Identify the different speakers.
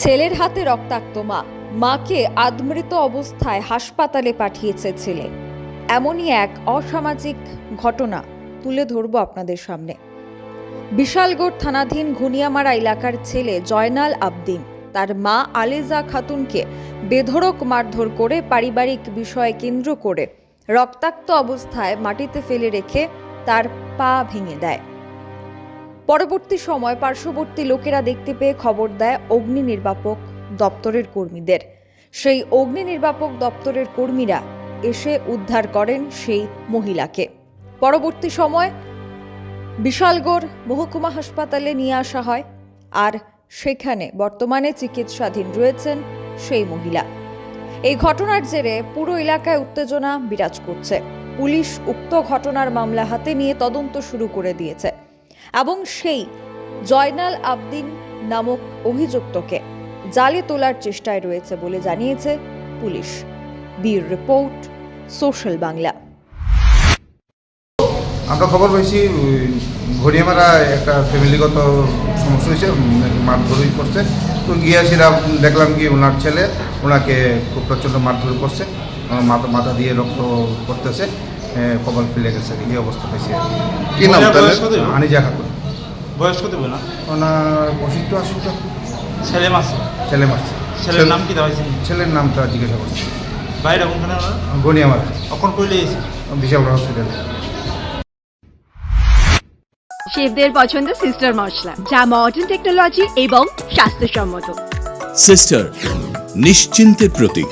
Speaker 1: ছেলের হাতে রক্তাক্ত মা। মাকে আদমৃত অবস্থায় হাসপাতালে পাঠিয়েছে ছেলে। এমনই এক অসামাজিক ঘটনা তুলে ধরব আপনাদের সামনে। বিশালগড় থানাধীন ঘুনিয়ামারা এলাকার ছেলে জয়নাল আবদিন তার মা আলেজা খাতুনকে বেধড়ক মারধর করে পারিবারিক বিষয় কেন্দ্র করে রক্তাক্ত অবস্থায় মাটিতে ফেলে রেখে তার পা ভেঙে দেয়। পরবর্তী সময় পার্শ্ববর্তী লোকেরা দেখতে পেয়ে খবর দেয় অগ্নি নির্বাপক দপ্তরের কর্মীদের। সেই অগ্নি নির্বাপক দপ্তরের কর্মীরা এসে উদ্ধার করেন সেই মহিলাকে। পরবর্তী সময় বিশালগড় মহকুমা হাসপাতালে নিয়ে আসা হয় আর সেখানে বর্তমানে চিকিৎসাধীন রয়েছেন সেই মহিলা। এই ঘটনার জেরে পুরো এলাকায় উত্তেজনা বিরাজ করছে। পুলিশ উক্ত ঘটনার মামলা হাতে নিয়ে তদন্ত শুরু করে দিয়েছে। এবং সেই জয়নাল আবদিন নামক অভিযুক্তকে জালে তোলার চেষ্টায় রয়েছে বলে জানিয়েছে পুলিশ। বীর রিপোর্ট সোশ্যাল বাংলা।
Speaker 2: আমরা খবর পেয়েছি ঘড়িয়ামারা একটা ফ্যামিলিগত সমস্যা হয়েছে মারধরই করছে। তো গিয়ে সেটা দেখলাম কি ওনার ছেলে ওনাকে খুব প্রচণ্ড মারধর করছে মাথা মাথা দিয়ে রক্ত করতেছে এ, কপাল ফেলে গেছে এই অবস্থা পেয়েছে
Speaker 3: কি নাম?
Speaker 2: আনিজা খাতুন
Speaker 4: বয়স কত বলে
Speaker 2: ওনার পঁচিশটা আশিটা
Speaker 4: ছেলে মাসে
Speaker 2: ছেলে মারছে
Speaker 4: ছেলের নাম কি দেওয়া হয়েছে
Speaker 2: ছেলের নামটা জিজ্ঞাসা করছে।
Speaker 4: বাইরে কোনখানে ওনার?
Speaker 2: গনিয়ামারা
Speaker 4: অখন কইলে এসে
Speaker 2: বিশাল হসপিটালে
Speaker 5: শেফদের পছন্দ সিস্টার মশলা যা মডার্ন টেকনোলজি এবং স্বাস্থ্যসম্মত।
Speaker 6: সিস্টার নিশ্চিন্তের প্রতীক।